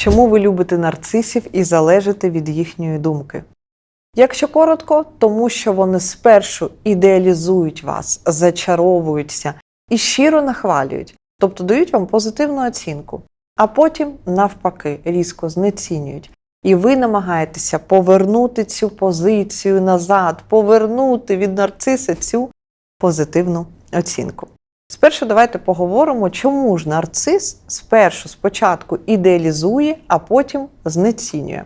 Чому ви любите нарцисів і залежите від їхньої думки? Якщо коротко, тому що вони спершу ідеалізують вас, зачаровуються і щиро нахвалюють, тобто дають вам позитивну оцінку, а потім, навпаки, різко знецінюють. І ви намагаєтеся повернути цю позицію назад, повернути від нарциса цю позитивну оцінку. Спершу давайте поговоримо, чому ж нарцис спершу спочатку ідеалізує, а потім знецінює.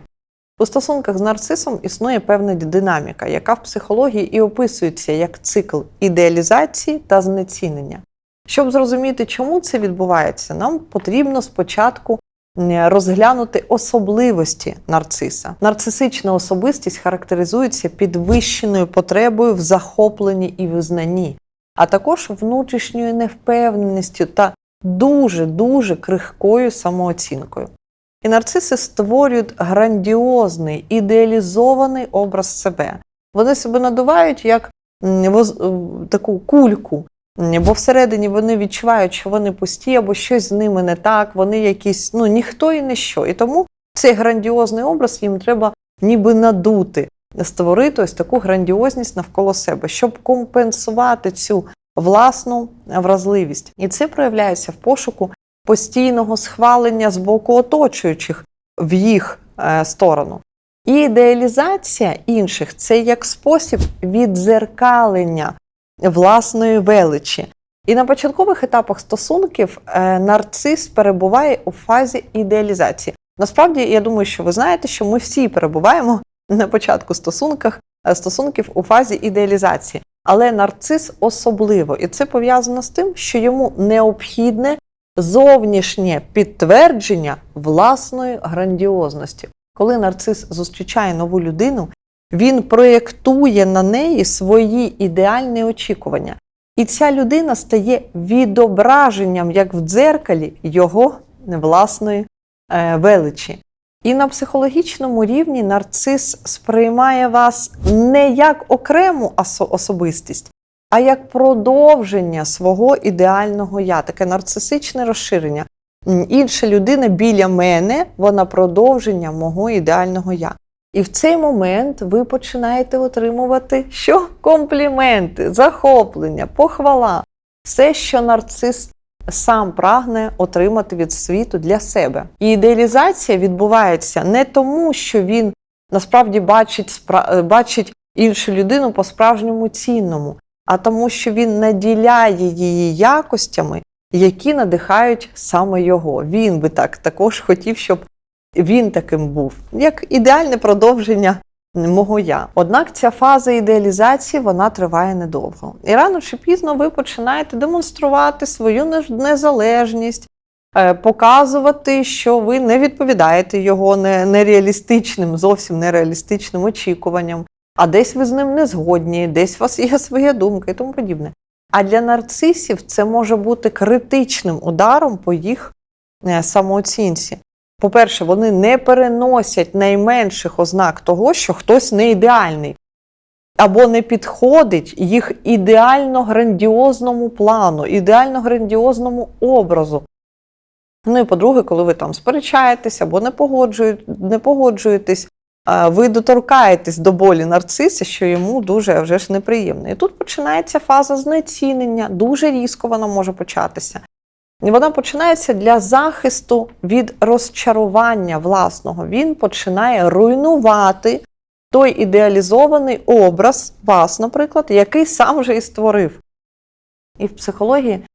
У стосунках з нарцисом існує певна динаміка, яка в психології і описується як цикл ідеалізації та знецінення. Щоб зрозуміти, чому це відбувається, нам потрібно спочатку розглянути особливості нарциса. Нарцисична особистість характеризується підвищеною потребою в захопленні і визнанні, а також внутрішньою невпевненістю та дуже-дуже крихкою самооцінкою. І нарциси створюють грандіозний, ідеалізований образ себе. Вони себе надувають як воз- е, таку кульку, бо всередині вони відчувають, що вони пусті або щось з ними не так, вони якісь, ну ніхто і не що. І тому цей грандіозний образ їм треба ніби надути, створити ось таку грандіозність навколо себе, щоб компенсувати цю власну вразливість. І це проявляється в пошуку постійного схвалення з боку оточуючих в їх е, сторону. І ідеалізація інших це як спосіб віддзеркалення власної величі. І на початкових етапах стосунків е, нарцис перебуває у фазі ідеалізації. Насправді, я думаю, що ви знаєте, що ми всі перебуваємо на початку стосунках, е, стосунків у фазі ідеалізації. Але нарцис особливо, і це пов'язано з тим, що йому необхідне зовнішнє підтвердження власної грандіозності. Коли нарцис зустрічає нову людину, він проєктує на неї свої ідеальні очікування. І ця людина стає відображенням, як в дзеркалі, його власної е, величі. І на психологічному рівні нарцис сприймає вас не як окрему особистість, а як продовження свого ідеального я, таке нарцисичне розширення. Інша людина біля мене, вона продовження мого ідеального я. І в цей момент ви починаєте отримувати що? Компліменти, захоплення, похвала. Все, що нарцис сам прагне отримати від світу для себе. І ідеалізація відбувається не тому, що він насправді бачить, е, бачить іншу людину по-справжньому цінному, а тому, що він наділяє її якостями, які надихають саме його. Він би так також хотів, щоб він таким був, як ідеальне продовження мого я. Однак ця фаза ідеалізації вона триває недовго. І рано чи пізно ви починаєте демонструвати свою незалежність, е, показувати, що ви не відповідаєте його нереалістичним, зовсім нереалістичним очікуванням, а десь ви з ним не згодні, десь у вас є своя думка і тому подібне. А для нарцисів це може бути критичним ударом по їх е, самооцінці. По-перше, вони не переносять найменших ознак того, що хтось не ідеальний, або не підходить їх ідеально грандіозному плану, ідеально грандіозному образу. Ну і по-друге, коли ви там сперечаєтесь або не, не погоджуєтесь, ви доторкаєтесь до болі нарциса, що йому дуже вже ж неприємно. І тут починається фаза знецінення, дуже різко вона може початися. Вона починається для захисту від розчарування власного. Він починає руйнувати той ідеалізований образ вас, наприклад, який сам же і створив. І в психології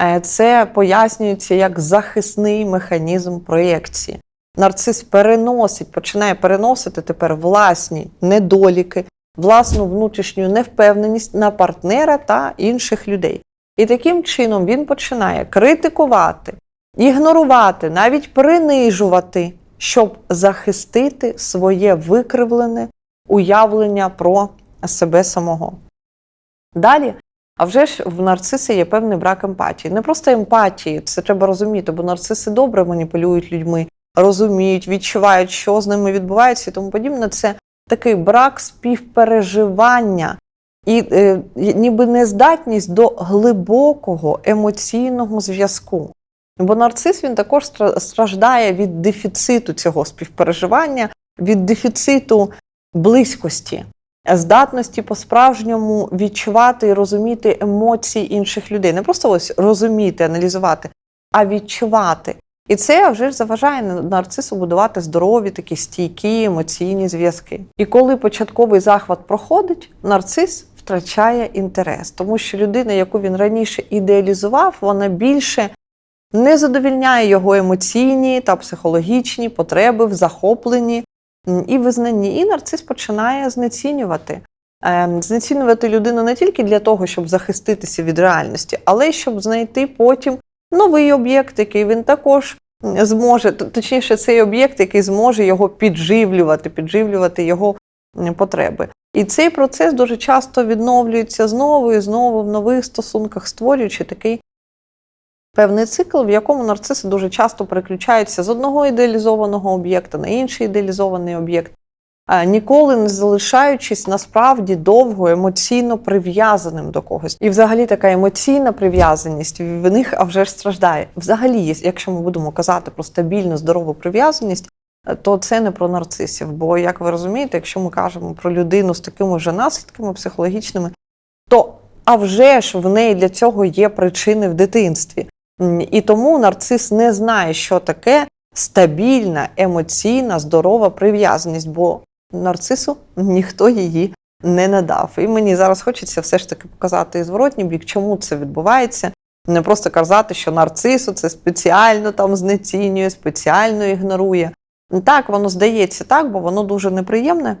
е, це пояснюється як захисний механізм проєкції. Нарцис переносить, починає переносити тепер власні недоліки, власну внутрішню невпевненість на партнера та інших людей. І таким чином він починає критикувати, ігнорувати, навіть принижувати, щоб захистити своє викривлене уявлення про себе самого. Далі, а вже ж в нарциси є певний брак емпатії. Не просто емпатії, це треба розуміти, бо нарциси добре маніпулюють людьми, розуміють, відчувають, що з ними відбувається і тому подібне. Це такий брак співпереживання і е, ніби нездатність до глибокого емоційного зв'язку. Бо нарцис він також страждає від дефіциту цього співпереживання, від дефіциту близькості, здатності по-справжньому відчувати і розуміти емоції інших людей. Не просто ось розуміти, аналізувати, а відчувати. І це вже заважає нарцису будувати здорові, такі стійкі емоційні зв'язки. І коли початковий захват проходить, нарцис втрачає інтерес, тому що людина, яку він раніше ідеалізував, вона більше не задовільняє його емоційні та психологічні потреби в захопленні і визнанні. І нарцис починає знецінювати. Ем, Знецінювати людину не тільки для того, щоб захиститися від реальності, але й щоб знайти потім новий об'єкт, який він також зможе, точніше, цей об'єкт, який зможе його підживлювати, підживлювати його потреби. І цей процес дуже часто відновлюється знову і знову в нових стосунках, створюючи такий певний цикл, в якому нарциси дуже часто переключаються з одного ідеалізованого об'єкта на інший ідеалізований об'єкт, ніколи не залишаючись насправді довго емоційно прив'язаним до когось. І взагалі така емоційна прив'язаність в них а вже ж страждає. Взагалі, якщо ми будемо казати про стабільну здорову прив'язаність, то це не про нарцисів. Бо, як ви розумієте, якщо ми кажемо про людину з такими вже наслідками психологічними, то а вже ж в неї для цього є причини в дитинстві. І тому нарцис не знає, що таке стабільна, емоційна, здорова прив'язаність, бо нарцису ніхто її не надав. І мені зараз хочеться все ж таки показати і зворотній бік, чому це відбувається. Не просто казати, що нарцису це спеціально там знецінює, спеціально ігнорує. Так, воно здається так, бо воно дуже неприємне,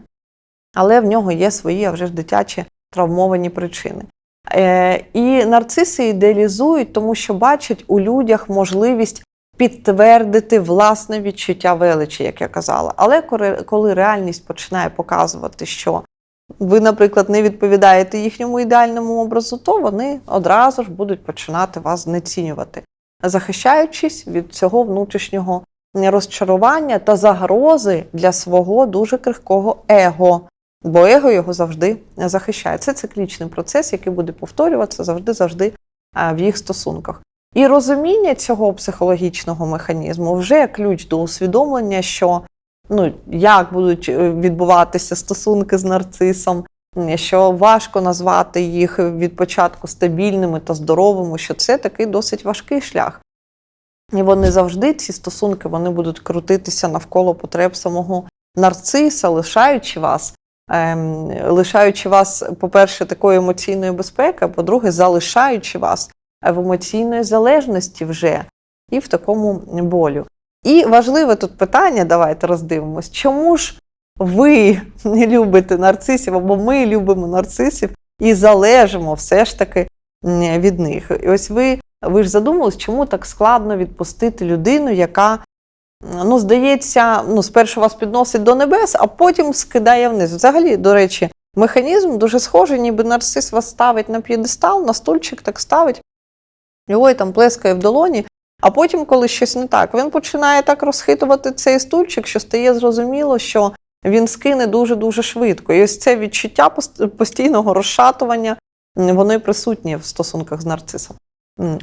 але в нього є свої вже ж дитячі травмовані причини. Е, і нарциси ідеалізують, тому що бачать у людях можливість підтвердити власне відчуття величі, як я казала. Але коли реальність починає показувати, що ви, наприклад, не відповідаєте їхньому ідеальному образу, то вони одразу ж будуть починати вас знецінювати, захищаючись від цього внутрішнього розчарування та загрози для свого дуже крихкого его. Бо его його завжди захищає. Це циклічний процес, який буде повторюватися завжди-завжди в їх стосунках. І розуміння цього психологічного механізму вже ключ до усвідомлення, що ну, як будуть е, відбуватися стосунки з нарцисом, що важко назвати їх від початку стабільними та здоровими, що це такий досить важкий шлях. І вони завжди, ці стосунки, вони будуть крутитися навколо потреб самого нарциса, лишаючи вас, ем, лишаючи вас, по-перше, такої емоційної безпеки, по-друге, залишаючи вас в емоційної залежності вже і в такому болю. І важливе тут питання, давайте роздивимось, чому ж ви не любите нарцисів, або ми любимо нарцисів і залежимо все ж таки від них. І ось ви, ви ж задумались, чому так складно відпустити людину, яка, ну, здається, ну, спершу вас підносить до небес, а потім скидає вниз. Взагалі, до речі, механізм дуже схожий, ніби нарцис вас ставить на п'єдестал, на стульчик так ставить, і там плескає в долоні. А потім, коли щось не так, він починає так розхитувати цей стульчик, що стає зрозуміло, що він скине дуже-дуже швидко. І ось це відчуття постійного розшатування, воно і присутнє в стосунках з нарцисом.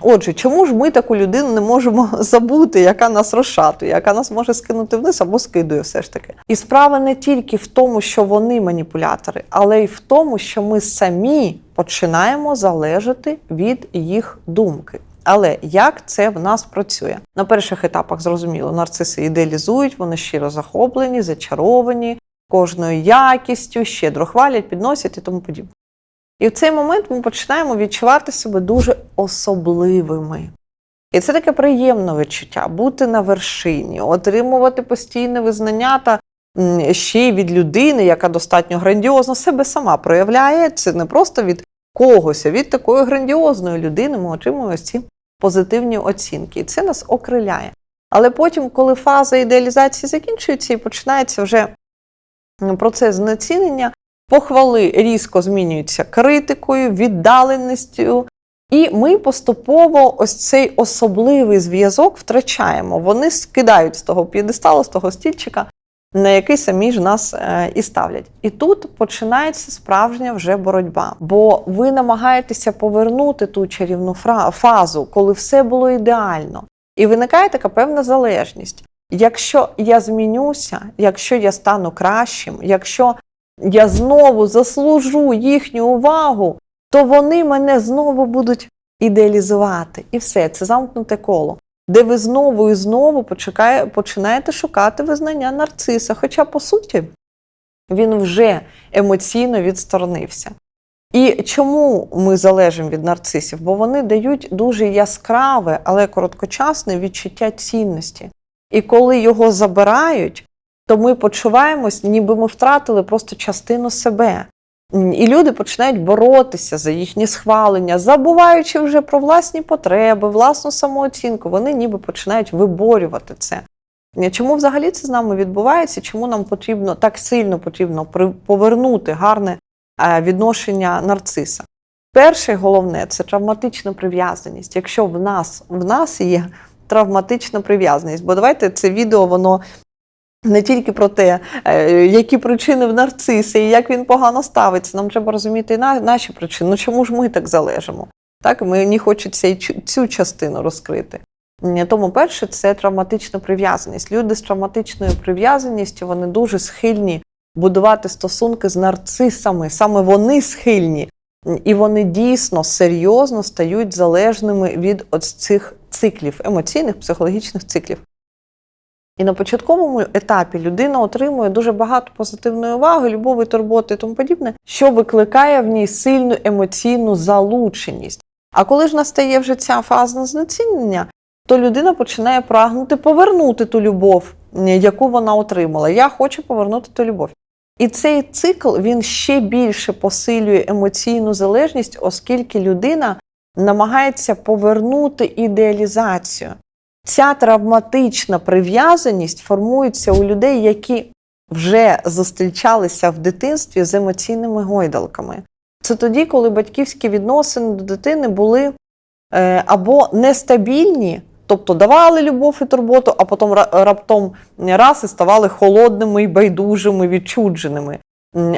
Отже, чому ж ми таку людину не можемо забути, яка нас розшатує, яка нас може скинути вниз або скидує все ж таки? І справа не тільки в тому, що вони маніпулятори, але й в тому, що ми самі починаємо залежати від їх думки. Але як це в нас працює? На перших етапах зрозуміло, нарциси ідеалізують, вони щиро захоплені, зачаровані кожною якістю, щедро хвалять, підносять і тому подібне. І в цей момент ми починаємо відчувати себе дуже особливими. І це таке приємне відчуття бути на вершині, отримувати постійне визнання та ще й від людини, яка достатньо грандіозно себе сама проявляє. Це не просто від когось, а від такої грандіозної людини ми отримуємо ось ці позитивні оцінки. І це нас окриляє. Але потім, коли фаза ідеалізації закінчується і починається вже процес знецінення, похвали різко змінюються критикою, віддаленістю. І ми поступово ось цей особливий зв'язок втрачаємо. Вони скидають з того п'єдесталу, з того стільчика, на який самі ж нас е, і ставлять. І тут починається справжня вже боротьба. Бо ви намагаєтеся повернути ту чарівну фазу, коли все було ідеально. І виникає така певна залежність. Якщо я змінюся, якщо я стану кращим, якщо я знову заслужу їхню увагу, то вони мене знову будуть ідеалізувати. І все, це замкнуте коло, де ви знову і знову почекає- починаєте шукати визнання нарциса. Хоча, по суті, він вже емоційно відсторонився. І чому ми залежимо від нарцисів? Бо вони дають дуже яскраве, але короткочасне відчуття цінності. І коли його забирають, то ми почуваємось, ніби ми втратили просто частину себе. І люди починають боротися за їхнє схвалення, забуваючи вже про власні потреби, власну самооцінку. Вони ніби починають виборювати це. Е, Чому взагалі це з нами відбувається? Чому нам потрібно так сильно потрібно повернути гарне е, відношення нарциса? Перше, головне, це травматична прив'язаність. Якщо в нас в нас є травматична прив'язаність, бо давайте це відео воно не тільки про те, е, які причини в нарциса і як він погано ставиться. Нам треба розуміти і наші причини. Ну чому ж ми так залежимо? Так, мені хочеться і цю частину розкрити. Тому перше, це травматична прив'язаність. Люди з травматичною прив'язаністю вони дуже схильні будувати стосунки з нарцисами. Саме вони схильні, і вони дійсно серйозно стають залежними від ось цих циклів, емоційних, психологічних циклів. І на початковому етапі людина отримує дуже багато позитивної уваги, любові, турботи і тому подібне, що викликає в ній сильну емоційну залученість. А коли ж настає вже ця фаза знецінення, то людина починає прагнути повернути ту любов, яку вона отримала. Я хочу повернути ту любов. І цей цикл він ще більше посилює емоційну залежність, оскільки людина намагається повернути ідеалізацію. Ця травматична прив'язаність формується у людей, які вже зустрічалися в дитинстві з емоційними гойдалками. Це тоді, коли батьківські відносини до дитини були е, або нестабільні, тобто давали любов і турботу, а потім ра- раптом раз і ставали холодними і байдужими, відчудженими.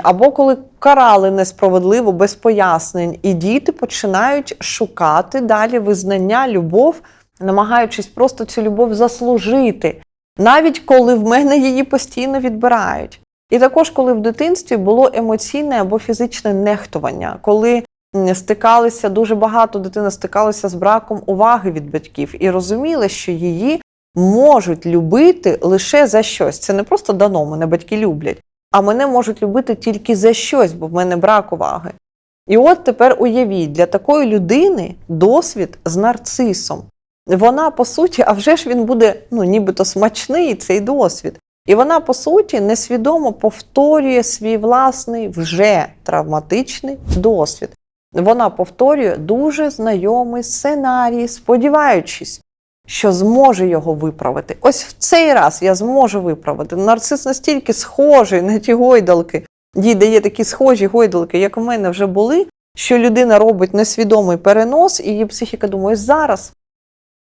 Або коли карали несправедливо, без пояснень, і діти починають шукати далі визнання, любов, намагаючись просто цю любов заслужити, навіть коли в мене її постійно відбирають. І також, коли в дитинстві було емоційне або фізичне нехтування, коли стикалися дуже багато дитина стикалася з браком уваги від батьків і розуміли, що її можуть любити лише за щось. Це не просто дано, мене батьки люблять, а мене можуть любити тільки за щось, бо в мене брак уваги. І от тепер уявіть, для такої людини досвід з нарцисом. Вона, по суті, а вже ж він буде ну, нібито смачний цей досвід. І вона, по суті, несвідомо повторює свій власний вже травматичний досвід. Вона повторює дуже знайомий сценарій, сподіваючись, що зможе його виправити. Ось в цей раз я зможу виправити. Нарцис настільки схожий на ті гойдалки, їй дає такі схожі гойдалки, як у мене вже були, що людина робить несвідомий перенос, і її психіка думає, зараз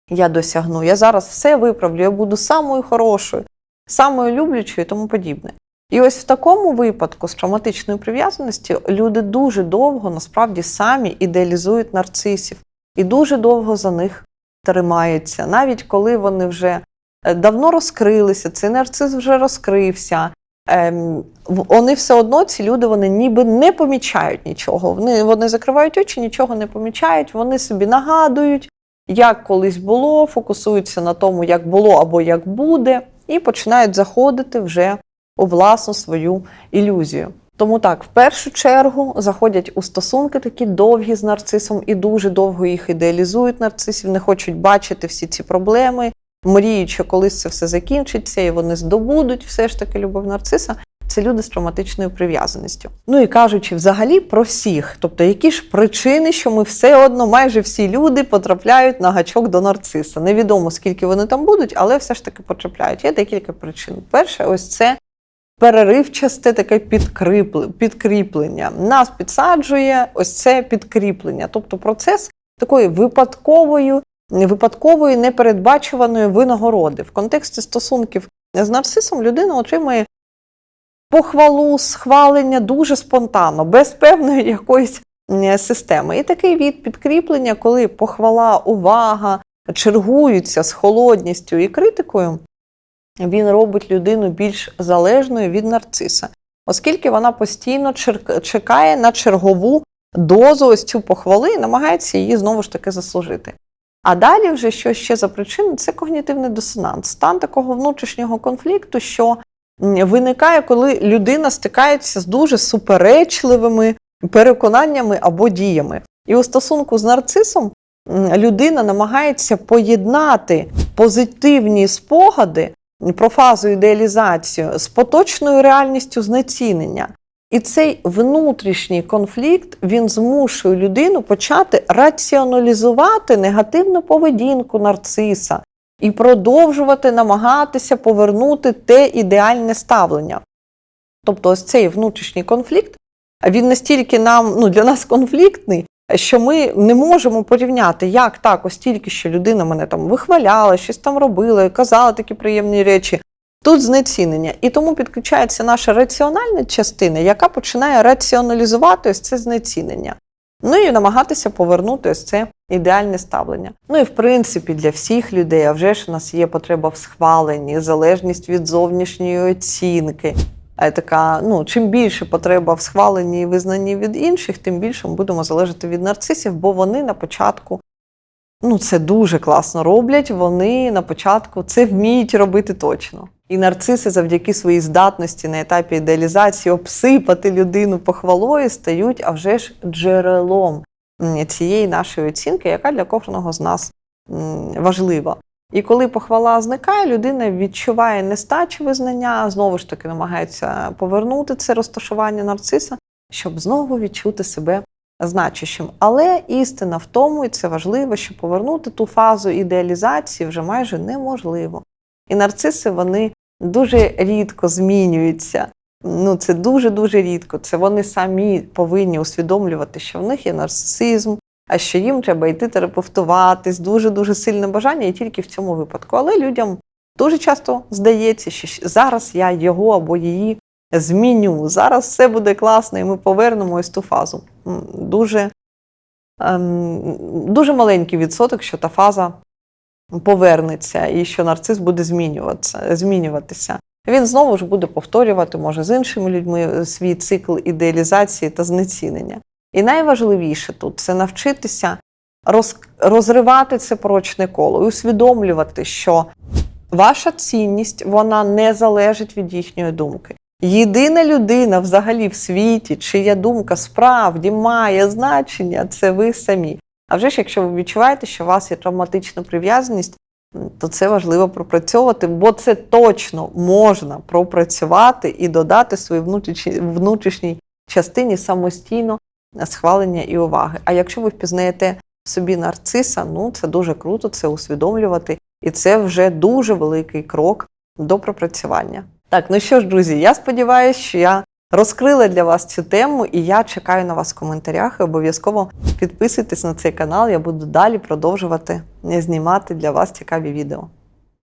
я досягну, я зараз все виправлю, я буду самою хорошою, самою люблячою і тому подібне. І ось в такому випадку з травматичною прив'язаністю люди дуже довго насправді самі ідеалізують нарцисів і дуже довго за них тримаються, навіть коли вони вже е, давно розкрилися, цей нарцис вже розкрився. Ем, вони все одно, ці люди, вони ніби не помічають нічого. Вони, вони закривають очі, нічого не помічають, вони собі нагадують, як колись було, фокусуються на тому, як було або як буде, і починають заходити вже у власну свою ілюзію. Тому так, в першу чергу заходять у стосунки такі довгі з нарцисом і дуже довго їх ідеалізують нарцисів, не хочуть бачити всі ці проблеми, мріють, що колись це все закінчиться, і вони здобудуть все ж таки любов нарциса. Це люди з травматичною прив'язаністю. Ну і кажучи взагалі про всіх, тобто які ж причини, що ми все одно, майже всі люди потрапляють на гачок до нарциса. Невідомо скільки вони там будуть, але все ж таки потрапляють. Є декілька причин. Перше, ось це переривчасте таке підкріплення. Нас підсаджує ось це підкріплення, тобто процес такої випадкової, випадкової непередбачуваної винагороди. В контексті стосунків з нарцисом людина отримує похвалу, схвалення дуже спонтанно, без певної якоїсь системи. І такий від підкріплення, коли похвала, увага, чергуються з холодністю і критикою, він робить людину більш залежною від нарциса, оскільки вона постійно чекає на чергову дозу ось цю похвали і намагається її знову ж таки заслужити. А далі, вже що ще за причини, це когнітивний дисонанс, стан такого внутрішнього конфлікту, що виникає, коли людина стикається з дуже суперечливими переконаннями або діями. І у стосунку з нарцисом людина намагається поєднати позитивні спогади про фазу ідеалізацію з поточною реальністю знецінення. І цей внутрішній конфлікт він змушує людину почати раціоналізувати негативну поведінку нарциса і продовжувати намагатися повернути те ідеальне ставлення. Тобто, ось цей внутрішній конфлікт він настільки нам ну, для нас конфліктний, що ми не можемо порівняти, як так, ось тільки що людина мене там вихваляла, щось там робила, казала такі приємні речі. Тут знецінення. І тому підключається наша раціональна частина, яка починає раціоналізувати ось це знецінення. Ну і намагатися повернути ось це ідеальне ставлення. Ну і в принципі для всіх людей, а вже ж у нас є потреба в схваленні, залежність від зовнішньої оцінки. Така, ну, чим більше потреба в схваленні і визнанні від інших, тим більше ми будемо залежати від нарцисів, бо вони на початку ну, це дуже класно роблять. Вони на початку це вміють робити точно. І нарциси завдяки своїй здатності на етапі ідеалізації обсипати людину похвалою стають а вже ж джерелом цієї нашої оцінки, яка для кожного з нас важлива. І коли похвала зникає, людина відчуває нестачу визнання, знову ж таки намагається повернути це розташування нарциса, щоб знову відчути себе значущим. Але істина в тому, і це важливо, що повернути ту фазу ідеалізації вже майже неможливо. І нарциси вони дуже рідко змінюються. Ну, це дуже-дуже рідко. Це вони самі повинні усвідомлювати, що в них є нарцисизм, а що їм треба йти терапевтуватись, дуже-дуже сильне бажання, і тільки в цьому випадку. Але людям дуже часто здається, що зараз я його або її зміню. Зараз все буде класно, і ми повернемо ось ту фазу. Дуже, ем, дуже маленький відсоток, що та фаза повернеться і що нарцис буде змінюватися, змінюватися. Він знову ж буде повторювати, може, з іншими людьми свій цикл ідеалізації та знецінення. І найважливіше тут це навчитися роз, розривати це порочне коло і усвідомлювати, що ваша цінність вона не залежить від їхньої думки. Єдина людина взагалі в світі, чия думка справді має значення, це ви самі. А вже ж, якщо ви відчуваєте, що у вас є травматична прив'язаність, то це важливо пропрацьовувати, бо це точно можна пропрацювати і додати своїй внутрішній, частині самостійно схвалення і уваги. А якщо ви впізнаєте собі нарциса, ну це дуже круто, це усвідомлювати, і це вже дуже великий крок до пропрацювання. Так, ну що ж, друзі, я сподіваюся, що я розкрила для вас цю тему, і я чекаю на вас в коментарях. І обов'язково підписуйтесь на цей канал. Я буду далі продовжувати знімати для вас цікаві відео.